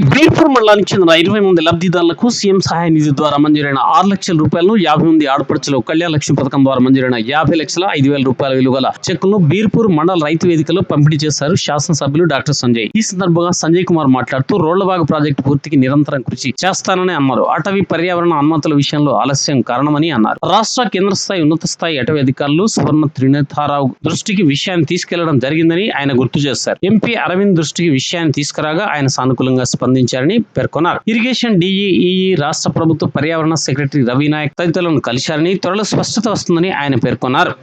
బీర్పూర్ మండలానికి చెందిన ఇరవై మంది లబ్ధిదారులకు సీఎం సహాయ నిధి ద్వారా మంజూరైన ఆరు లక్షల రూపాయలను యాభై మంది ఆడపడుచులు కళ్యాణ లక్ష్మి పథకం ద్వారా మంజూరైన యాభై లక్షల ఐదు వేల రూపాయల విలువల చెక్కులను బీర్పూర్ మండల రైతు వేదికలో పంపిణీ చేశారు శాసనసభ్యులు డాక్టర్ సంజయ్. ఈ సందర్భంగా సంజయ్ కుమార్ మాట్లాడుతూ రోళ్ళబాగు ప్రాజెక్టు పూర్తికి నిరంతరం కృషి చేస్తానని అన్నారు. అటవీ పర్యావరణ అనుమతుల విషయంలో ఆలస్యం కారణమని అన్నారు. రాష్ట్ర కేంద్ర స్థాయి ఉన్నత స్థాయి అటవీ అధికారులు సువర్ణ త్రినేతారావు దృష్టికి విషయాన్ని తీసుకెళ్ళడం జరిగిందని ఆయన గుర్తు చేశారు. ఎంపీ అరవింద్ దృష్టికి విషయాన్ని తీసుకురాగా ఆయన సానుకూలంగా స్పందించారని పేర్కొన్నారు. ఇరిగేషన్ డిఈఈ రాష్ట్ర ప్రభుత్వ పర్యావరణ సెక్రటరీ రవి నాయక్ తదితరులను కలిశారని త్వరలో స్పష్టత వస్తుందని ఆయన పేర్కొన్నారు.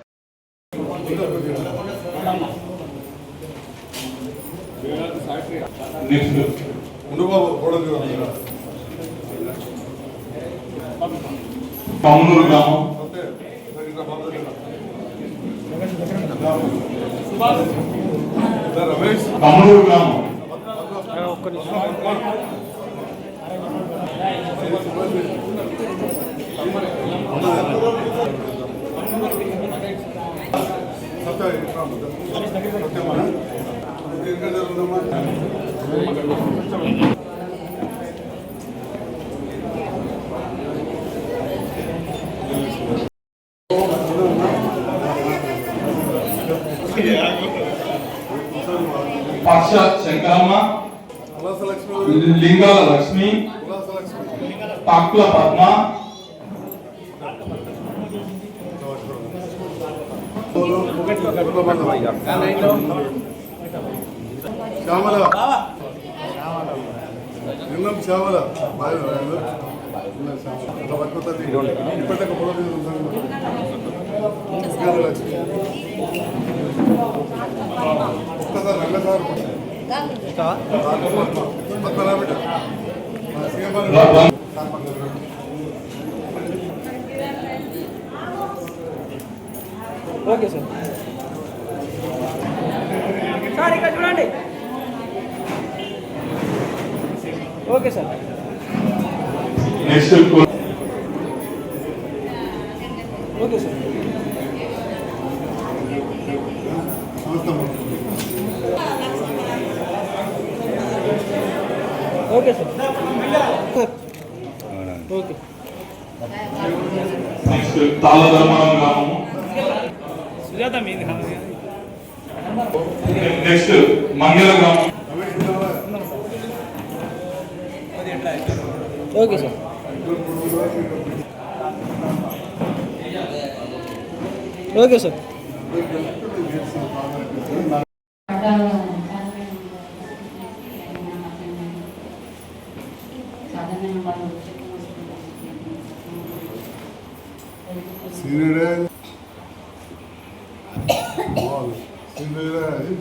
రమేష్ తమ్ముడు గ్రామం. ఒక్క ఇట్లా పక్ష శంకరమ్మ లింగాల లక్ష్మి తాకుల పద్మ. శ్యామల. నిన్నం శ్యామల. ఇప్పటిదాకా పొలం. ఒక్కసారి రంగసారి ఓకే సార్. సార్ ఇక్కడ చూడండి. Okay sir. Next okay sir. నమస్తే ఓకే సార్. ఓకే. సుజాత మీది నెక్స్ట్ మంగళ గ్రామం okay sir. Okay sir. Sinirlen. Abi, sinirlenip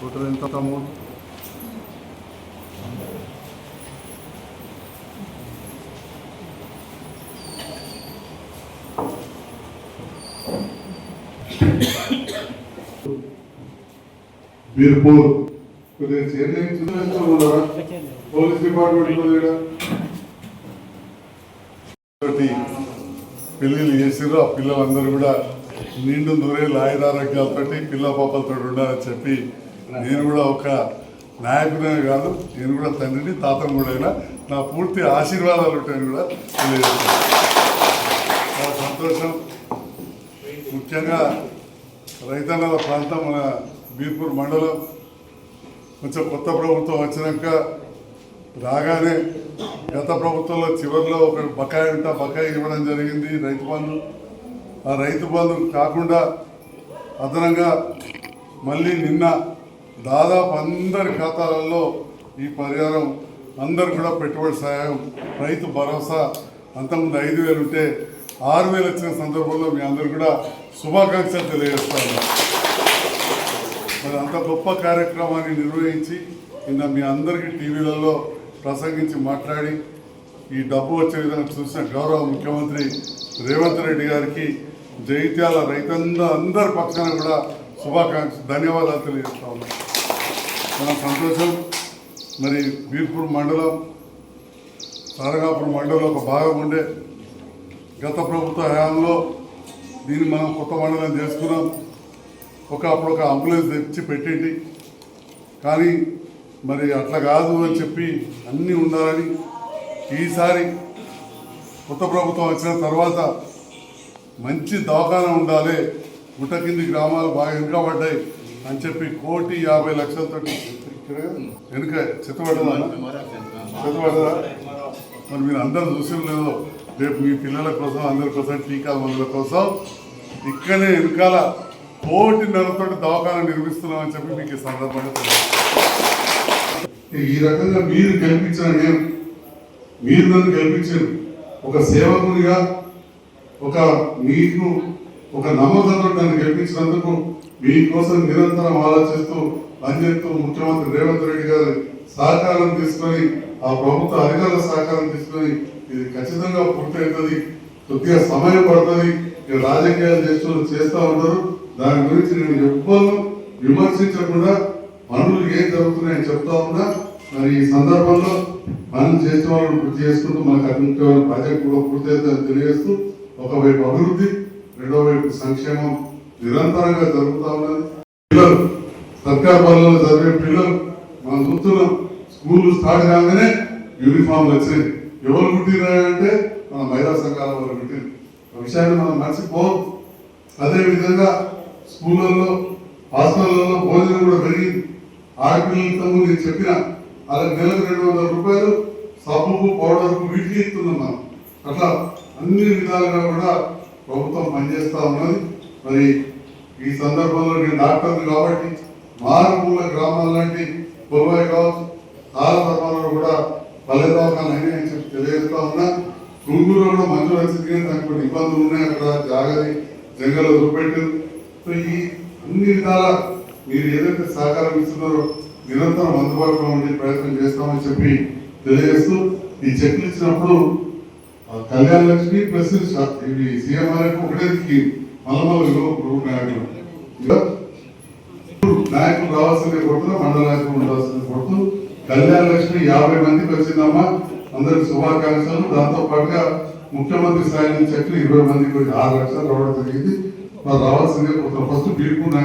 Fotoğrafın tam oldu. Bir bu Birpur కొద్దిగా చైర్మన్ చూస్తున్నారా పోలీస్ డిపార్ట్మెంట్ కూడా పెళ్ళిళ్ళు చేసిర్రు. ఆ పిల్లలందరూ కూడా నిండు నూరేళ్ళు ఆయురారోగ్యాలతోటి పిల్ల పాపలతో ఉండాలని చెప్పి నేను కూడా ఒక నాయకుడే కాదు నేను కూడా తండ్రిని తాతను కూడా అయినా నా పూర్తి ఆశీర్వాదాలు ఉంటాయని కూడా తెలియజేస్తాను చాలా సంతోషం. ముఖ్యంగా రైతన్నల ప్రాంతం మన బీర్పూర్ మండలం కొంచెం కొత్త ప్రభుత్వం వచ్చినాక రాగానే గత ప్రభుత్వంలో చివరిలో ఒక బకాయి అంట బకాయి ఇవ్వడం జరిగింది రైతు బంధు. ఆ రైతు బంధు కాకుండా అదనంగా మళ్ళీ నిన్న దాదాపు అందరి ఖాతాలలో ఈ పరిహారం అందరు కూడా పెట్టుబడి సహాయం రైతు భరోసా అంతకుముందు ఐదు వేలు ఉంటే ఆరు వేలు వచ్చిన సందర్భంలో మీ అందరు కూడా శుభాకాంక్షలు తెలియజేస్తాను మరి అంత గొప్ప కార్యక్రమాన్ని నిర్వహించి నిన్న మీ అందరికీ టీవీలలో ప్రసంగించి మాట్లాడి ఈ డబ్బు వచ్చే విధంగా చూసిన గౌరవ ముఖ్యమంత్రి రేవంత్ రెడ్డి గారికి జైత్యాల రైతంద అందరి పక్షాన కూడా శుభాకాంక్ష ధన్యవాదాలు తెలియజేస్తా ఉన్నాం. మన సంతోషం మరి బీర్పూర్ మండలం తారకాపురం మండలం ఒక భాగం ఉండే గత ప్రభుత్వ హయాంలో దీన్ని మనం కొత్త మండలం చేసుకున్నాం. ఒక అప్పుడు ఒక అంబులెన్స్ తెచ్చి పెట్టేటి కానీ మరి అట్లా కాదు అని చెప్పి అన్నీ ఉండాలని ఈసారి కొత్త ప్రభుత్వం వచ్చిన తర్వాత మంచి దవాఖాన ఉండాలి గుట్ట కింది గ్రామాలు బాగా వెనుకబడ్డాయి అని చెప్పి కోటి యాభై లక్షలతో వెనుక చెత్తపడ్డదా చెత్తపడ్డదా మరి మీరు అందరు చూసిన లేదో రేపు మీ పిల్లల కోసం అందరి కోసం టీకా మందుల కోసం ఇక్కడనే వెనకాల కోటి కోటిన్నరతో దవాఖాన నిర్మిస్తున్నామని చెప్పి మీకు ఈ సందర్భంగా ఈ రకంగా మీరు గెలిపించిన నేను మీరు నన్ను గెలిపించారు ఒక సేవకునిగా ఒక మీకు ఒక నమ్మకంతో నన్ను గెలిపించినందుకు మీకోసం నిరంతరం ఆలోచిస్తూ పనిచేస్తూ ముఖ్యమంత్రి రేవంత్ రెడ్డి గారి సహకారం తీసుకొని ఆ ప్రభుత్వ అధికారుల సహకారం తీసుకొని ఇది ఖచ్చితంగా పూర్తవుతుంది. కొద్దిగా సమయం పడుతుంది. రాజకీయాలు చేస్తూ చేస్తూ ఉంటారు. దాని గురించి నేను ఎవ్వరు విమర్శించకుండా పనులు ఏం జరుగుతున్నాయని చెప్తా ఉన్నా మరి ఈ సందర్భంలో పనులు చేసిన వాళ్ళని పూర్తి చేసుకుంటూ మనకు అటువంటి ప్రాజెక్ట్ కూడా పూర్తి తెలియజేస్తూ ఒకవైపు అభివృద్ధి రెండో వైపు సంక్షేమం నిరంతరంగా జరుగుతూ ఉన్నది. పిల్లలు సర్కార్ బలలో చదివే పిల్లలు మనం చూస్తున్నాం స్కూల్ స్టార్ట్ కాగానే యూనిఫామ్లు వచ్చినాయి. ఎవరు కుట్టినాయంటే మన మహిళా సంఘాల వాళ్ళు కుట్టింది ఆ విషయాన్ని మనం మర్చిపోవద్దు. అదేవిధంగా స్కూళ్ళల్లో హాస్టల్లో భోజనం కూడా పెరిగింది ఆడపిల్లలతో నేను చెప్పిన అలా నెలకు రెండు వందల రూపాయలు సబ్బుకు పౌడర్కు వీటికి ఇస్తున్నాం మనం. అట్లా అన్ని విధాలుగా కూడా ప్రభుత్వం పనిచేస్తూ ఉన్నది. మరి ఈ సందర్భంలో నేను డాక్టర్లు కాబట్టి మారుమూల గ్రామాల లాంటి పొలవాయి కావచ్చు చాలా ధర్మాలలో కూడా పల్లె దవాఖాలు అయినాయని చెప్పి తెలియజేస్తా ఉన్నా. గుంటూరులో కూడా మంచు వచ్చింది కానీ దానికి కొన్ని ఇబ్బందులు ఉన్నాయి. అక్కడ జాగ్రత్త జంగల్లో చూపెట్టారు సో ఈ అన్ని విధాల మీరు ఏదైతే సహకారం ఇస్తున్నారో నిరంతరం అందుబాటులో ఉండే ప్రయత్నం చేస్తామని చెప్పి తెలియజేస్తూ ఈ చెక్లు ఇచ్చినప్పుడు ఆ కళ్యాణ లక్ష్మి ప్లస్ ఇవి సీఎంఆర్ ఒకటే దిక్కి మల్లమల్ల గ్రూప్ నాయకులు. ఇలా నాయకులు కొడుతూ మండల నాయకులు ఉండాల్సిందే కొడుతూ కళ్యాణ లక్ష్మి యాభై మందికి వచ్చిందమ్మా. అందరికి శుభాకాంక్షలు. దాంతో పాటుగా ముఖ్యమంత్రి స్థాయి నుంచి చెట్లు ఇరవై మందికి ఆరు లక్షలు రావడం జరిగింది. మరి రావాల్సిందే ఫస్ట్ బీర్పూర్